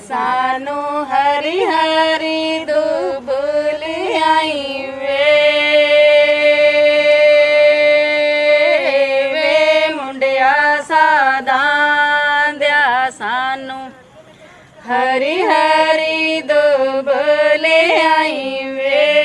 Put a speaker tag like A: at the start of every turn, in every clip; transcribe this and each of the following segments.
A: ਸਾਨੂੰ ਹਰੀ ਹਰੀ ਦੁਬਲ ਆਈ ਵੇ ਵੇ ਮੁੰਡਿਆ ਸਾਦਾਂ ਦਿਆ ਸਾਨੂੰ। ਹਰੀ ਹਰੀ ਦੁਬਲ ਆਈ ਵੇ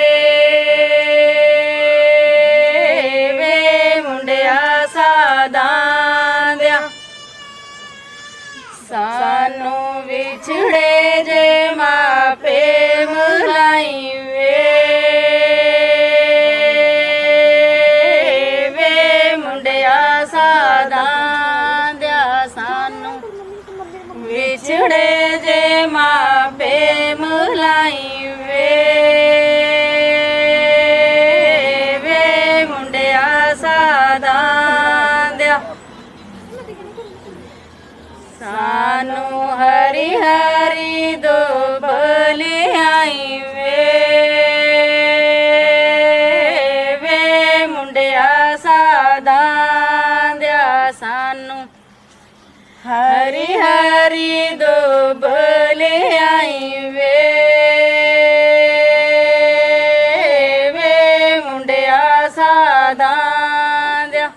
A: ਵਿਛੜੇ ਜੇ ਮਾਪੇ ਮੁਲਾਈ ਵੇ ਵੇ ਮੁੰਡਿਆ ਸਾਦਾਂ ਦਿਆ। ਸਾਨੂੰ ਹਰੀ ਹਰੀ ਦੁਬਲ ਆਈ ਵੇ ਵੇ ਮੁੰਡਿਆ ਸਾਦਾਂ ਦਿਆ। ਸਾਨੂੰ ਹਰੀ ਹਰੀ ਦੁਬਲ ਆਈ ਵੇ ਵੇ ਮੁੰਡਿਆ ਸਾਦਾਂ ਦਿਆ।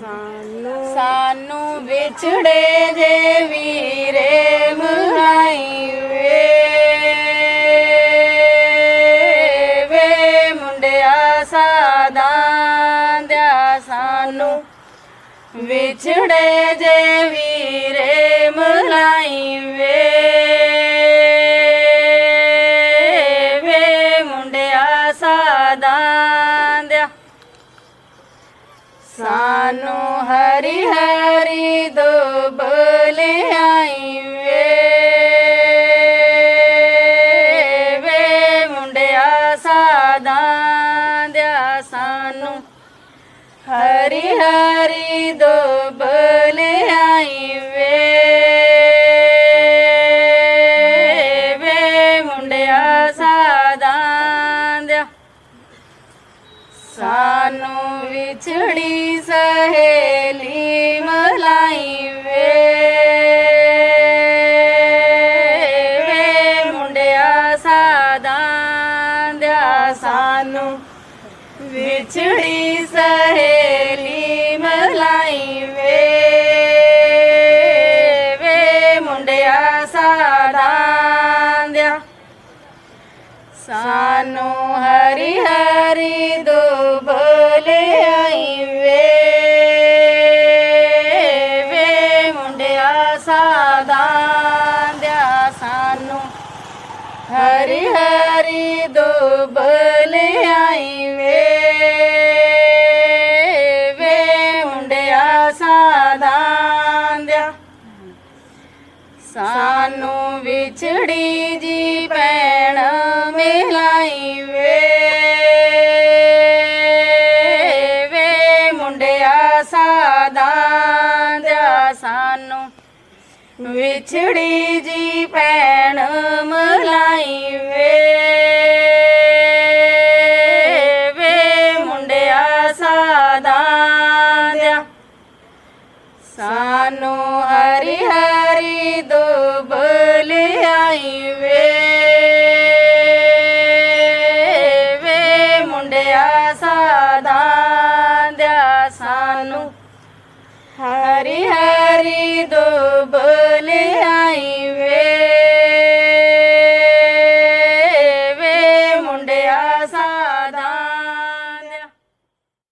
A: ਸਾਨੂੰ ਸਾਨੂੰ ਵਿਛੜੇ ਜੇ ਵੀਰੇ ਮੁਹਾਈ ਵੇ ਵੇ ਮੁੰਡਿਆ ਸਾਦਾ ਦਿਆ, ਸਾਨੂੰ विछड़े जे वीरे मुलाई वे। वे मुंडिया सदा सानू हरी हरी दो बोले आई वे। वे मुंडिया सादा सानू। ਸਾਨੂੰ ਹਰੀ ਹਰੀ ਦੁਬਲ ਆਈ ਵੇ ਵੇ ਮੁੰਡਿਆ ਸਾਦਾਂ ਦਿਆ ਸਾਨੂੰ ਵਿਛੜੀ ਸਹੇਲੀ ਮਲਾਈ ਵੇ ਵੇ ਮੁੰਡਿਆ ਸਾਦਾਂ ਦਿਆ ਸਾਨੂੰ ਵਿਛੜੀ ਸਹੇਲੀ ਸਾਨੂੰ ਹਰੀ ਹਰੀ ਦੋ ਦੁਬਲ ਆਈ ਵੇ ਵੇ ਮੁੰਡਿਆ, ਸਾਦਾਂ ਦਿਆ ਸਾਨੂੰ। ਹਰੀ ਹਰੀ ਦੁਬਲ ਆਈ ਵੇ ਵੇ ਮੁੰਡਿਆ, ਸਾਦਾਂ ਦਿਆ। ਸਾਨੂੰ ਵਿਛੜੀ ਜੀ ਪੈਣ ਮਿਲਾਈ ਵੇ ਵੇ ਮੁੰਡਿਆ ਸਾਦਾਂ ਦਿਆ ਸਾਨੂੰ। ਵਿਛੜੀ ਜੀ ਪੈਣ ਮਲਾਈ ਵੇ